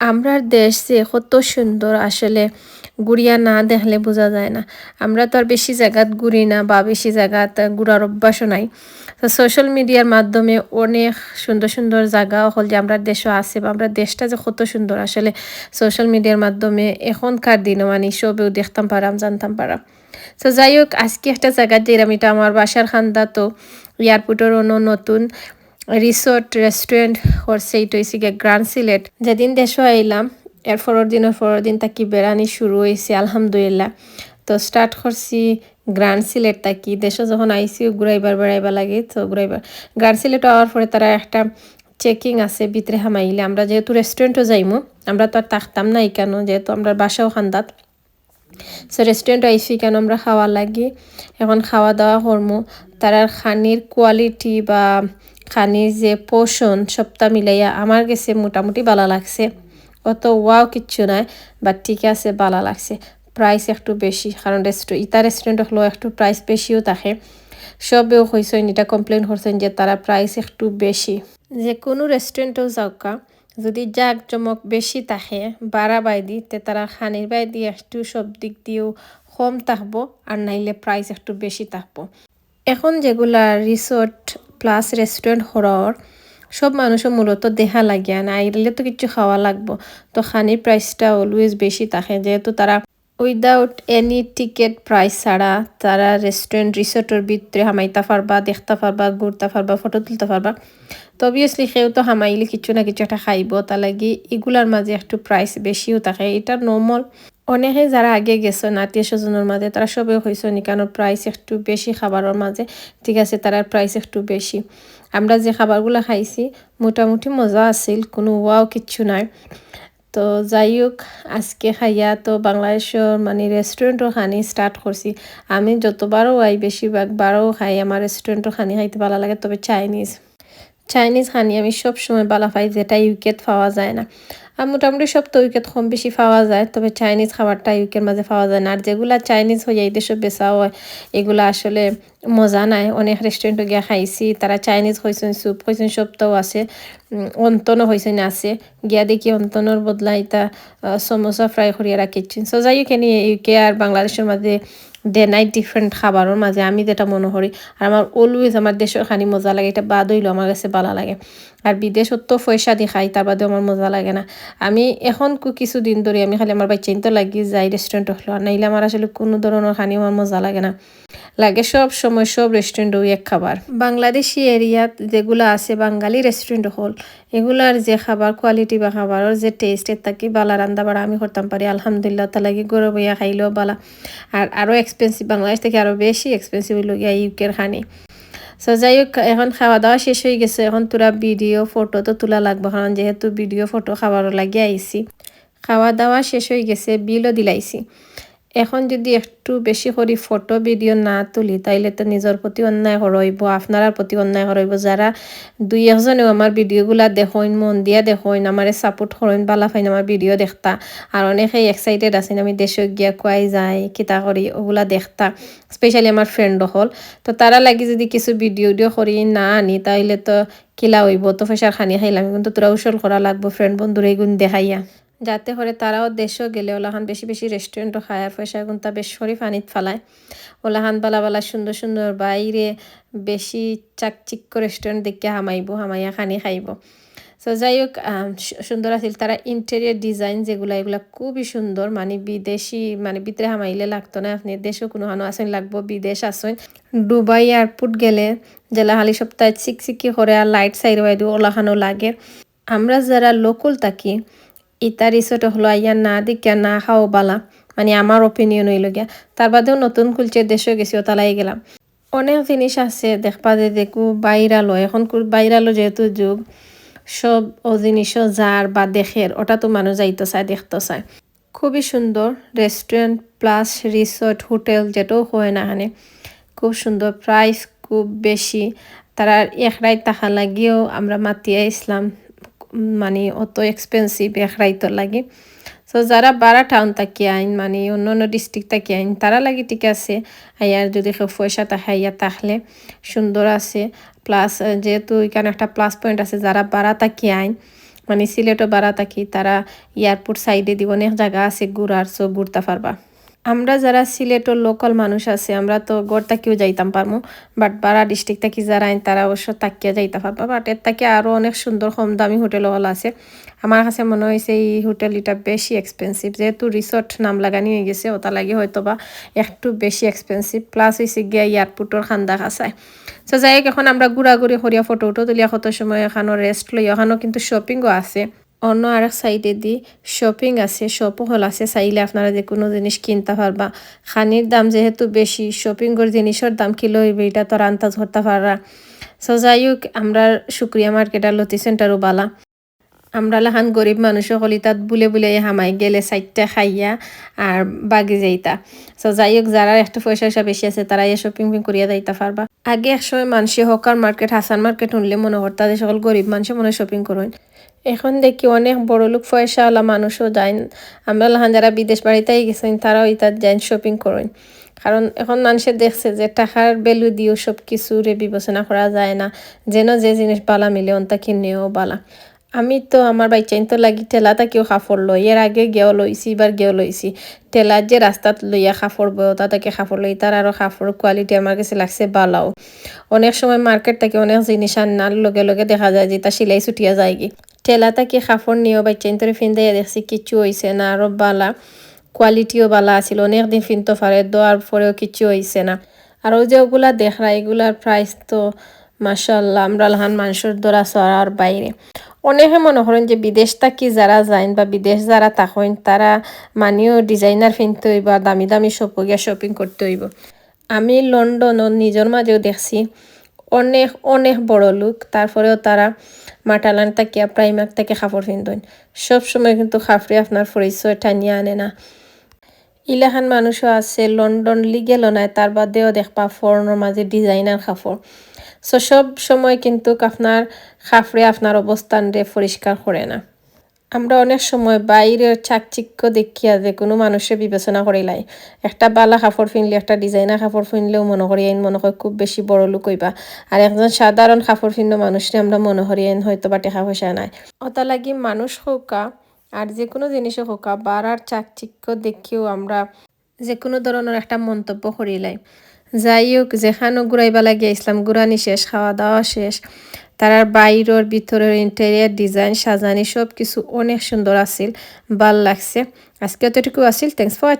আমরার দেশ যে কত সুন্দর, আসলে ঘুরিয়া না দেখলে বোঝা যায় না। আমরা তো আর বেশি জায়গাত ঘুরি না বা বেশি জায়গাত ঘুরার অভ্যাসও নাই। তো সোশ্যাল মিডিয়ার মাধ্যমে অনেক সুন্দর সুন্দর জায়গা হল যে আমরা দেশও আছে বা আমরা দেশটা যে কত সুন্দর। আসলে সোশ্যাল মিডিয়ার মাধ্যমে এখনকার দিনও মানে সবেও দেখতাম পারাম, জানতাম পারাম। তো যাই হোক, আজকে একটা জায়গায় যেরাম এটা আমার বাসার খান্দা তো এয়ারপোর্টের অন্য নতুন। রিসোর্ট, রেস্টুরেন্ট করছে এটা হয়েছে গিয়ে গ্রান্ড সিলেট যেদিন দেশও আইলাম, এর পরের দিনের পরের দিন তাকি বেড়ানি শুরু হয়েছে আলহামদুলিল্লাহ। তো স্টার্ট করছি গ্রান্ড সিলেট তাকি। দেশে যখন আইসি ঘুরাইবার, বেড়াইবার লাগে, তো ঘুরাইবার। গ্রান্ড সিলেট হওয়ার পরে তারা একটা চেকিং আছে ভিতরে হামাইলে। আমরা যেহেতু রেস্টুরেন্টও যাইমু, আমরা তো আর থাকতাম না কেন, যেহেতু আমরা বাসাও খান্দাত সো রেস্টুরেন্ট আইসি কেন, আমরা খাওয়া লাগি। এখন খাওয়া দাওয়া করমু। তারার খানির কোয়ালিটি বা খানির যে পোষণ সবটা মিলাইয়া আমার গেছে মোটামুটি ভালো লাগছে। অত ওয়াও কিচ্ছু নাই বাট ঠিক আছে ভালো লাগছে। প্রাইস একটু বেশি, কারণ রেস্টু ইতা রেস্টুরেন্ট হলেও একটু প্রাইস বেশিও থাকে। সবেও হয়েছেন এটা কমপ্লেন করছেন যে তারা প্রাইস একটু বেশি। যে কোনো রেস্টুরেন্টেও যাওকা, যদি জাক জমক বেশি থাকে, বাড়া বাই দি তে তারা খানির বাই দিয়ে একটু সব দিক দিয়েও কম থাকব, আর নাইলে প্রাইস একটু বেশি থাকব। এখন যেগুলা রিসোর্ট প্লাস রেস্টুরেন্ট হরর সব মানুষও মূলত দেহা লাগিয়া না আইলে তো কিছু খাওয়া লাগবো। তো খানির প্রাইসটা অলওয়েজ বেশি থাকে। যেহেতু তারা উইদাউট এনি টিকেট প্রাইস ছাড়া তারা রেস্টুরেন্ট রিসোর্টের ভিতরে হামাইতে পারবা, দেখতে পারবা, ঘুরতে পারবা ফটো তুলতে পারবা। তো অবভিয়াসলি সেও তো হামাইলে কিছু না কিছু একটা খাইব, তা লাগি এগুলার মাঝে একটু প্রাইস বেশিও থাকে, এটা নর্মাল অনেকে যারা আগে গেছেন নাতি স্বজনের মাঝে, তারা সবে হয়েছে কেন প্রাইস একটু বেশি খাবারের মাঝে, ঠিক আছে, তারার প্রাইস একটু বেশি। আমরা যে খাবারগুলো খাইছি, মোটামুটি মজা আছিল, কোনো ওয়াও কিচ্ছু নাই। তো যাই হোক, আজকে খাইয়া তো বাংলাদেশের মানে রেস্টুরেন্টও খানি স্টার্ট করছি। আমি যতবারও আই, বেশিরভাগ বারও খাই, আমার রেস্টুরেন্টও খানি খাইতে ভালো লাগে, তবে চাইনিজ চাইনিজ খানি আমি সব সময় বালা পাই যেটা ইউকেত পাওয়া যায় না। আর মোটামুটি সব তো উইকেট কম বেশি পাওয়া যায়, তবে চাইনিজ খাবারটা ইউকের মাঝে পাওয়া যায় না। আর যেগুলা চাইনিজ হয়ে এই দেশে বেচা হয়, এগুলো আসলে মজা নাই। অনেক রেস্টুরেন্টে গিয়ে খাইছি, তারা চাইনিজ হয়েছেন স্যুপ হয়েছেন সবটাও আছে অন্তনও হয়েছেন আছে। গিয়া দেখি অন্তনের বদলা এটা সমোসা ফ্রাই করিয়া রাখিছেন সো যাই হোক ইউকে আর বাংলাদেশের মাঝে ডে নাইট ডিফারেন্ট খাবারের মাঝে আমি যেটা মনে করি আর আমার অলওয়েজ আমার দেশের খানি মজা লাগে, এটা বাদ হইল, আমার কাছে ভালো লাগে। আর বিদেশত তো পয়সা দি খাই তার বাদেও আমার মজা লাগে না। আমি এখন কিছুদিন ধরে আমি খালি আমার বাচ্চা তো লাগি যাই রেস্টুরেন্ট হলো, আর নাইলে আমার আসলে কোনো ধরনের খানি আমার মজা লাগে না। লাগে সব সময় সব রেস্টুরেন্টও এক খাবার। বাংলাদেশি এরিয়াত যেগুলো আছে, বাঙালি রেস্টুরেন্ট হল, এগুলার যে খাবার কোয়ালিটি বা খাবারের যে টেস্ট এর থাকি বালা রান্দা বাড়া আমি করতাম পারি, আলহামদুলিল্লাহ তালাগি গরম বইয়া খাইলেও বালা। আর আরও এক্সপেন্সিভ বাংলাদেশ থেকে আরও বেশি এক্সপেন্সিভ হইল গিয়া ইউকের খানি। সো যাই হোক এখন খাওয়া দাওয়া শেষ হয়ে গেছে। এখন তোরা ভিডিও ফটো তো তোলা লাগবে, কারণ যেহেতু ভিডিও ফটো খাবারও লাগিয়ে আইসি খাওয়া দাওয়া শেষ হয়ে গেছে বিলও দিলাইছি। এখন যদি একটু বেশি করে ফটো ভিডিও না তুলি, তাইলে তো নিজের প্রতি অন্যায় হরইব আপনার প্রতি অন্যায় হরইব যারা দুই একজনেও আমার ভিডিওগুলা দেখইন, মন দিয়া দেখইন আমার সাপোর্ট করইন বালা ফাইন আমার ভিডিও দেখতা। আর অনেকেই এক্সাইটেড আছেন, আমি দেশে গিয়া কুয়াই যাই কিতা করি ওগুলা দেখতা স্পেশালি আমার ফ্রেন্ড হল। তো তারা লাগি যদি কিছু ভিডিও ভিডিও করি না আনি, তাইলে তো কিলা হইব, তো পয়সার খানি খাইলাম কিন্তু তোরা উসল করা লাগবো ফ্রেন্ড বন্ধুরা এগুন দেখাইয়া। যাতে করে তারাও দেশও গেলে ওলাহান বেশি বেশি রেস্টুরেন্টও খায়। আর পয়সা তা বেশ শরীফ আনিত ফালায়। ওলাহান বালা বালা সুন্দর সুন্দর বাইরে বেশি চাকচিক্য রেস্টুরেন্ট দেখে হামাইব, হামাইয়া খানি খাইব। সো যাই হোক সুন্দর আছিল। তারা ইন্টেরিয়ার ডিজাইন যেগুলো, এগুলো খুবই সুন্দর। মানে বিদেশি মানে ভিতরে হামাইলে লাগতো না। আপনি দেশেও কোনো হানো আসেন লাগবো, বিদেশ আসেন দুবাই এয়ারপোর্ট গেলে জেলা হালি সপ্তাহে চিকচিকি করে আর লাইট সাইড বাইদু ওলাহানো লাগে। আমরা যারা লোকাল থাকি ইতা রিসোর্ট হলো আইয়া না দিকা না খাও বালা। মানে আমার অপিনিয়ন হইল গিয়া তার বাদেও নতুন খুলছে দেশে গেছিও তালাই গেলাম অনেক জিনিস আছে, দেখবা যে দেখু বাইরালো এখন বাইরালো যেহেতু যুগ সব ও জিনিসও যার বা দেখের ওটা তো মানুষ যাইতে চায় দেখতে চায় খুবই সুন্দর রেস্টুরেন্ট প্লাস রিসোর্ট হোটেল যেটাও হয় না এখানে খুব সুন্দর প্রাইস খুব বেশি তারা একরাই তাহা লাগিয়েও আমরা মাতিয়া ইসলাম মানে অত এক্সপেন্সিভ এখরাইতো লাগে। সো যারা বারা টাউন তাকি আইন মানে অন্য অন্য ডিস্ট্রিক্ট তাকি আইন, তারা লাগে ঠিক আছে, আইয়ার যদি পয়সা থাকে আইয়া তাহলে সুন্দর আছে। প্লাস যেহেতু এখানে একটা প্লাস পয়েন্ট আছে, যারা বারা তাকি আইন মানে সিলেটও বারা থাকি, তারা এয়ারপোর্ট সাইডে দিব অনেক জায়গা আছে ঘুরার সো ঘুরতে পারবা। আমরা যারা সিলেটের লোকাল মানুষ আছে, আমরা তো গড় তাকিও যাইতাম পারমু বাট বারা ডিস্ট্রিক্ট থাকি যারা আইন, তারা অবশ্য তাকিয়া যাইতে পারবা বাট এর থেকে আরও অনেক সুন্দর কম দামি হোটেল হল আছে। আমার কাছে মনে হয়েছে এই হোটেল এটা বেশি এক্সপেন্সিভ যেহেতু রিসোর্ট নাম লাগানি হয়ে গেছে, ওটা লাগে হয়তো বা একটু বেশি এক্সপেন্সিভ প্লাস হয়েছে গিয়া এয়ারপোর্টর খান্দা খাসায়। তো যাই এখন আমরা ঘোরাঘুরি করিয়া ফটো উঠো তুলিয়া কত সময় এখানেও রেস্ট লই এখানেও কিন্তু শপিংও আছে। অন্য আরেক সাইডে দি শপিং আছে শপও হল আছে, চাইলে আপনারা যে কোনো জিনিস কিনতে পারবা। খানির দাম যেহেতু বেশি শপিংয়ের জিনিসের দাম কিলো হইবে, এটা তো আন্দাজ করতে পাররা সো যাই হোক, আমরা শুক্রিয়া মার্কেট আর লতি সেন্টারও বালা। আমরা লাহান গরিব মানুষ হলি, তাত বুলে বুলে হামাই গেলে সাইডটা খাইয়া আর বাগি যাইতা। সো যাই হোক, যারা একটু পয়সা পয়সা বেশি আছে তারা এই শপিং করিয়া যাইতে পারবা। আগে একসময় মানুষে হকার মার্কেট হাসান মার্কেট শুনলে মনে করতা সকল গরিব মানুষে মনে শপিং করেন। এখন দেখি অনেক বড় লোক পয়সাওয়ালা মানুষও যায়। আমরা লাহান যারা বিদেশ বাড়িতেই গেছেন, তারাও ইতার যায় শপিং করেন। কারণ এখন মানুষের দেখছে যে টাকার ভ্যালু দিয়েও সব কিছুরে বিবেচনা করা যায় না। যেন যে জিনিস বালা মিলে অন্তা কিনেও বালা। আমি তো আমার বাইচাইন তো লাগি ঠেলা তাকেও কাপড় লই। এর আগে গেও লইছি, এবার গেও লইছি। ঠেলার যে রাস্তাত লইয়া কাপড় বয়, তা তাকে কাপড় লই। তার আরও কাপড় কোয়ালিটি আমার কাছে লাগছে বালাও। অনেক সময় মার্কেট থেকে অনেক জিনিস আনার লগে লগে দেখা যায় যে তা সিলাই ছুটিয়া যায় কি ঠেলা তাকে কাপড় নিয়েও বাইচাইন তোরে ফিন্দাইয়া দেখছি কিচ্ছু হইছে না আরও বালা কোয়ালিটিও বালা আছিল অনেক দিন ফিনতে পারে দেওয়ার পরেও কিচ্ছু হইছে না আর ওই যে ওগুলা দেখরা এগুলার প্রাইস তো মাসাল্লাহ আমরা লাহান মানুষের দ্বারা সরার বাইরে অনেকে মনে করেন যে বিদেশ থাকি যারা যাইন বা বিদেশ যারা থাকেন তারা মানিও ডিজাইনার কিনতে হইব দামি দামি সব গিয়া শপিং করতে হইব আমি লন্ডন নিজের মাঝেও দেখছি অনেক অনেক বড় লোক। তারপরেও তারা মাটালান তাকিয়া প্রাইমাক তাকে খাফর সব সময় কিন্তু খাফরি আপনার পরিচয় টানিয়ে আনে না। ইলাহান মানুষও আছে, লন্ডন লিগেল নাই, তার বাদেও দেখবা ফরনের মাঝে ডিজাইনার খাফর সো সব সময় কিন্তু আপনার খাফরে আপনার অবস্থান রে পরিষ্কার করে না। আমরা অনেক সময় বাইরের চাকচিক্য দেখিয়া যে কোনো মানুষের বিবেচনা করিলাই একটা বালা কাপড় ফিনলে একটা ডিজাইনার কাপড় ফিনলেও মনে করি আইন মনে করি খুব বেশি বড় লোক হইবা। আর একজন সাধারণ কাপড় ফিন্ন মানুষরে আমরা মনে করি আইন হয়তো বা টেকা পয়সা নাই। অতা লাগি মানুষ হোকা আর যে কোনো জিনিসে হোকা বাড়ার চাকচিক্য দেখিও আমরা যে কোনো ধরনের একটা মন্তব্য করিলাই যাই হোক যেখানেও ঘুরাইবা লাগিয়া ইসলাম ঘুরানি শেষ, খাওয়া দাওয়া শেষ, তারার বাইরের, ভিতরের ইন্টেরিয়ার ডিজাইন সাজানি সব কিছু অনেক সুন্দর আছিল, ভালো লাগছে। আজকে অতটুকু আছিল থ্যাংকস ফর